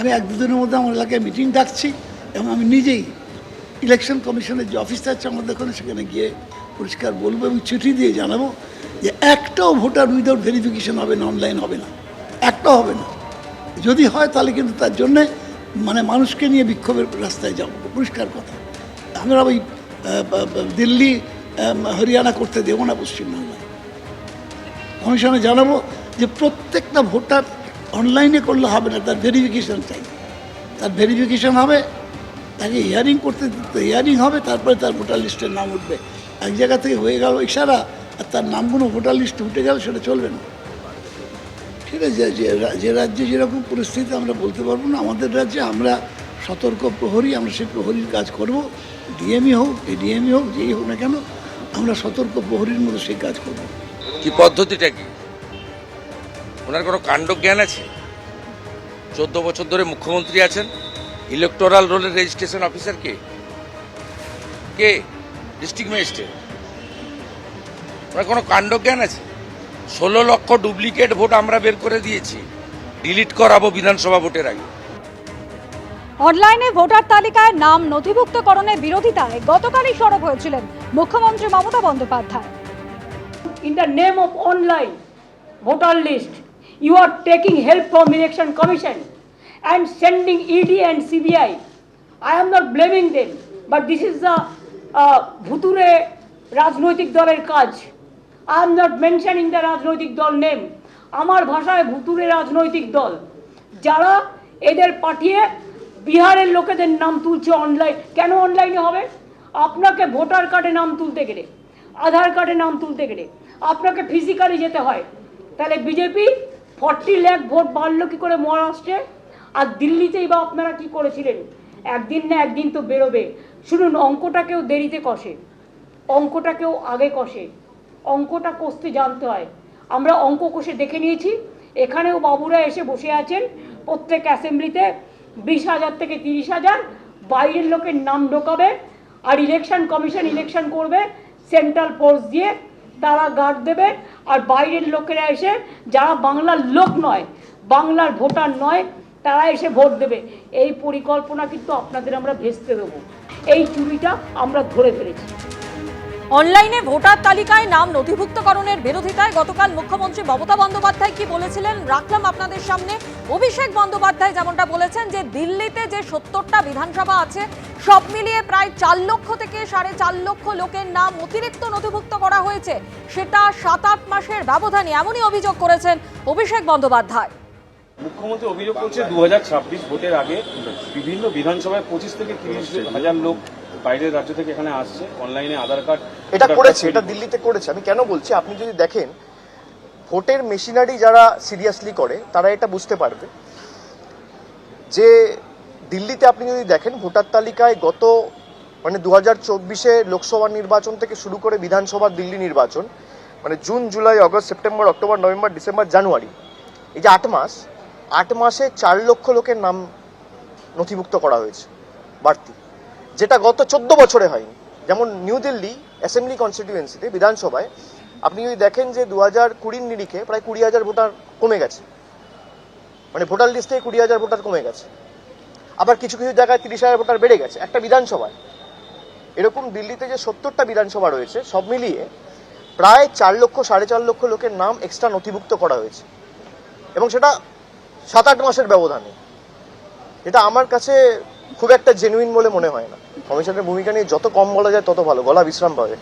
আমি এক দুদিনের মধ্যে আমার এলাকায় মিটিং ডাকছি এবং আমি নিজেই ইলেকশন কমিশনের যে অফিসটা আছে আমাদের ওখানে সেখানে গিয়ে পরিষ্কার বলব এবং চিঠি দিয়ে জানাব যে একটাও ভোটার উইদাউট ভেরিফিকেশন হবে না অনলাইন হবে না। একটাও হবে না। যদি হয় তাহলে কিন্তু তার জন্যে মানে মানুষকে নিয়ে বিক্ষোভের রাস্তায় যাব। পরিষ্কার কথা। আমরা ওই দিল্লি হরিয়ানা করতে দেবো না পশ্চিমবাংলায় কমিশনে জানাব যে প্রত্যেকটা ভোটার অনলাইনে করলে হবে না, তার ভেরিফিকেশন চাই। তার ভেরিফিকেশান হবে, তাকে হিয়ারিং করতে দিতে হিয়ারিং হবে, তারপরে তার ভোটার লিস্টের নাম উঠবে। এক জায়গা থেকে হয়ে গেল ইশারা, আর তার নামগুলো ভোটার লিস্টে উঠে গেল, সেটা চলবে না। ঠিক আছে, যে রাজ্যে যেরকম পরিস্থিতি, আমরা বলতে পারব না। আমাদের রাজ্যে আমরা সতর্ক প্রহরী, আমরা সেই প্রহরীর কাজ করব। ডিএমই হোক এডিএমই হোক, যেই হোক না কেন, আমরা সতর্ক প্রহরীর মতো সেই কাজ করব। কি পদ্ধতিটা কি? ওনার কোনো কাণ্ডজ্ঞান আছে? চোদ্দ বছর ধরে মুখ্যমন্ত্রী আছেন ইলেকটোরাল রোলের রেজিস্ট্রেশন অফিসার কে? কে? ডিস্ট্রিক্ট ম্যাজিস্ট্রেট ওনার কোনো কাণ্ডজ্ঞান আছে? ষোলো লক্ষ ডুপ্লিকেট ভোট আমরা বের করে দিয়েছি ডিলিট করাবো বিধানসভা ভোটের আগে। অনলাইনে ভোটার তালিকায় নাম নথিভুক্তকরণের বিরোধিতায় গতকালই সরব হয়েছিলেন মুখ্যমন্ত্রী Mamata Bandyopadhyay. In the name of online voter list, you are taking help from election commission and sending ED and CBI. I. Am not blaming them, but this is the ভুতুরে রাজনৈতিক দলের কাজ. I am not mentioning the রাজনৈতিক দল name আমার ভাষায় ভুতুরে রাজনৈতিক দল যারা এদের পাঠিয়ে বিহারের লোকেদের নাম তুলছে অনলাইন কেন অনলাইনে হবে? আপনাকে ভোটার কার্ডে নাম তুলতে গেলে আধার কার্ডে নাম তুলতে গেলে আপনাকে ফিজিক্যালি যেতে হয়। তাহলে বিজেপি ফর্টি ল্যাক ভোট বাড়লো কি করে মহারাষ্ট্রে? আর দিল্লিতেই বা আপনারা কি করেছিলেন? একদিন না একদিন তো বেরোবে। শুনুন অঙ্কটাকেও দেরিতে কষে। অঙ্কটাকেও আগে কষে। অঙ্কটা কষতে জানতে হয়। আমরা অঙ্ক কষে দেখে নিয়েছি। এখানেও বাবুরা এসে বসে আছেন। প্রত্যেক অ্যাসেম্বলিতে বিশ হাজার থেকে তিরিশ হাজার। বাইরের লোকের নাম ঢোকাবে। আর ইলেকশন কমিশন ইলেকশন করবে। সেন্ট্রাল ফোর্স দিয়ে তারা গার্ড দেবে আর বাইরের লোকেরা এসে, যারা বাংলার লোক নয়, বাংলার ভোটার নয়, তারা এসে ভোট দেবে। এই পরিকল্পনা কিন্তু আপনাদের আমরা ভেস্তে দেবো। এই চুরিটা আমরা ধরে ফেলেছি। অনলাইনে ভোটার তালিকায় নাম নথিভুক্তকরণের বিরোধিতায় গতকাল মুখ্যমন্ত্রী মমতা বন্দ্যোপাধ্যায় কি বলেছিলেন রাখলাম আপনাদের সামনে। অভিষেক বন্দ্যোপাধ্যায় যেমনটা বলেছেন যে দিল্লিতে যে সত্তরটা বিধানসভা আছে, সব মিলিয়ে প্রায় চার লক্ষ থেকে সাড়ে চার লক্ষ লোকের নাম অতিরিক্ত নথিভুক্ত করা হয়েছে। সেটা সাত আট মাসের ব্যবধানে এমনই অভিযোগ করেছেন অভিষেক বন্দ্যোপাধ্যায়। মুখ্যমন্ত্রী অভিযোগ করছে দু ভোটের আগে বিভিন্ন বিধানসভায় পঁচিশ থেকে তিরিশ হাজার লোক বাইরের রাজ্য থেকে এখানে আসছে অনলাইনে আধার কার্ড এটা করেছে এটা দিল্লিতে করেছে। আমি কেন বলছি? আপনি যদি দেখেন ভোটের মেশিনারি যারা সিরিয়াসলি করে তারা এটা বুঝতে পারবে। যে দিল্লিতে আপনি যদি দেখেন ভোটার তালিকায় গত মানে দু হাজার চব্বিশে লোকসভা নির্বাচন থেকে শুরু করে বিধানসভা দিল্লি নির্বাচন মানে June July August September October November December January এই যে আট মাস আট মাসে চার লক্ষ লোকের নাম নথিভুক্ত করা হয়েছে, বাড়তি, যেটা গত চোদ্দ বছরে হয়নি। যেমন নিউ দিল্লি অ্যাসেম্বলি কনস্টিটিউয়েন্সিতে বিধানসভায়, আপনি যদি দেখেন যে দু হাজার কুড়ির নিরিখে প্রায় কুড়ি হাজার ভোটার কমে গেছে। মানে ভোটার লিস্টে কুড়ি হাজার ভোটার কমে গেছে। আবার কিছু কিছু জায়গায় তিরিশ হাজার ভোটার বেড়ে গেছে। একটা বিধানসভায়। এরকম দিল্লিতে যে সত্তরটা বিধানসভা রয়েছে, সব মিলিয়ে প্রায় চার লক্ষ, সাড়ে চার লক্ষ লোকের নাম এক্সট্রা নথিভুক্ত করা হয়েছে। এবং সেটা সাত আট মাসের ব্যবধানে। এটা আমার কাছে খুব একটা জেনুইন বলে মনে হয় না। কমিশনের ভূমিকা নিয়ে যত কম বলা যায় তত ভালো। গলা বিশ্রাম পাবে।